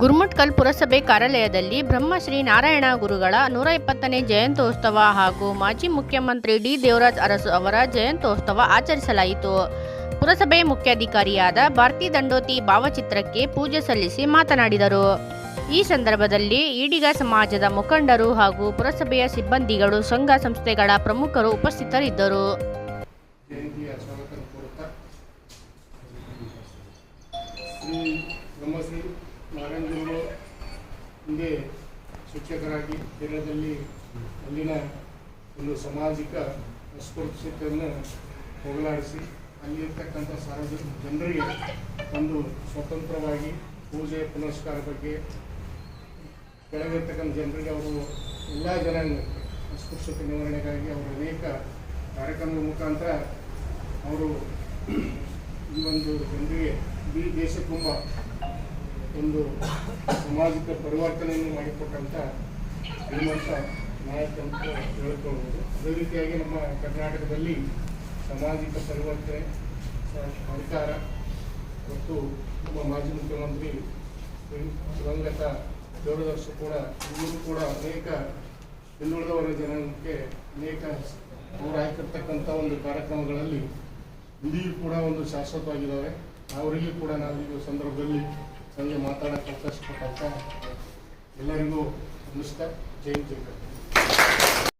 ಗುರುಮಠ್ಕಲ್ ಪುರಸಭೆ ಕಾರ್ಯಾಲಯದಲ್ಲಿ ಬ್ರಹ್ಮಶ್ರೀ ನಾರಾಯಣ ಗುರುಗಳ ನೂರ ಇಪ್ಪತ್ತನೇ ಜಯಂತ್ಯೋತ್ಸವ ಹಾಗೂ ಮಾಜಿ ಮುಖ್ಯಮಂತ್ರಿ ಡಿ ದೇವರಾಜ್ ಅರಸು ಅವರ ಜಯಂತ್ಯೋತ್ಸವ ಆಚರಿಸಲಾಯಿತು. ಪುರಸಭೆ ಮುಖ್ಯಾಧಿಕಾರಿಯಾದ ಭಾರತಿ ದಂಡೋತಿ ಭಾವಚಿತ್ರಕ್ಕೆ ಪೂಜೆ ಸಲ್ಲಿಸಿ ಮಾತನಾಡಿದರು. ಈ ಸಂದರ್ಭದಲ್ಲಿ ಈಡಿಗ ಸಮಾಜದ ಮುಖಂಡರು ಹಾಗೂ ಪುರಸಭೆಯ ಸಿಬ್ಬಂದಿಗಳು, ಸಂಘ ಸಂಸ್ಥೆಗಳ ಪ್ರಮುಖರು ಉಪಸ್ಥಿತರಿದ್ದರು. ನಾರಾಯಣಗುರು ಹಿಂದೆ ಶಿಕ್ಷಕರಾಗಿ ಕೇರಳದಲ್ಲಿ ಅಲ್ಲಿನ ಒಂದು ಸಾಮಾಜಿಕ ಅಸ್ಪೃಶ್ಯತೆಯನ್ನು ಹೋಗಲಾಡಿಸಿ, ಅಲ್ಲಿರ್ತಕ್ಕಂಥ ಸಾರ್ವಜನಿಕ ಜನರಿಗೆ ಒಂದು ಸ್ವತಂತ್ರವಾಗಿ ಪೂಜೆ, ಪುನಸ್ಕಾರ ಬಗ್ಗೆ ಕೆಳಗಿರ್ತಕ್ಕಂಥ ಜನರಿಗೆ ಅವರು ಎಲ್ಲ ಜನಾಂಗಕ್ಕೆ ಅಸ್ಪೃಶ್ಯತೆ ನಿವಾರಣೆಗಾಗಿ ಅವರು ಅನೇಕ ಕಾರ್ಯಕ್ರಮದ ಮುಖಾಂತರ ಅವರು ಈ ಒಂದು ಜನರಿಗೆ ಇಡೀ ದೇಶ ತುಂಬ ಒಂದು ಸಾಮಾಜಿಕ ಪರಿವರ್ತನೆಯನ್ನು ಮಾಡಿಕೊಟ್ಟಂಥ ಶ್ರೀಮಂತ ನಾಯಕ ಅಂತ ಹೇಳ್ಕೊಳ್ಬೋದು ಅದೇ ರೀತಿಯಾಗಿ ನಮ್ಮ ಕರ್ನಾಟಕದಲ್ಲಿ ಸಾಮಾಜಿಕ ಪರಿವರ್ತನೆ ಸರ್ಕಾರ ಮತ್ತು ನಮ್ಮ ಮಾಜಿ ಮುಖ್ಯಮಂತ್ರಿ ದಿವಂಗತ ದೇವರದರ್ಶು ಕೂಡ, ಇವರು ಕೂಡ ಅನೇಕ ಹಿಂದುಳಿದ ವರ್ಗ ಜನಕ್ಕೆ ಅನೇಕ ಅವರು ಹಾಕಿರ್ತಕ್ಕಂಥ ಒಂದು ಕಾರ್ಯಕ್ರಮಗಳಲ್ಲಿ ಇಂದಿಗೂ ಕೂಡ ಒಂದು ಶಾಶ್ವತವಾಗಿದ್ದಾವೆ. ಅವರಿಗೂ ಕೂಡ ನಾವು ಈ ಸಂದರ್ಭದಲ್ಲಿ ನನಗೆ ಮಾತಾಡೋಕ್ಕೆ ಅವಕಾಶ ಕೊಟ್ಟಂತ ಎಲ್ಲರಿಗೂ ನಮಸ್ಕಾರ ಜೈ ಜೈ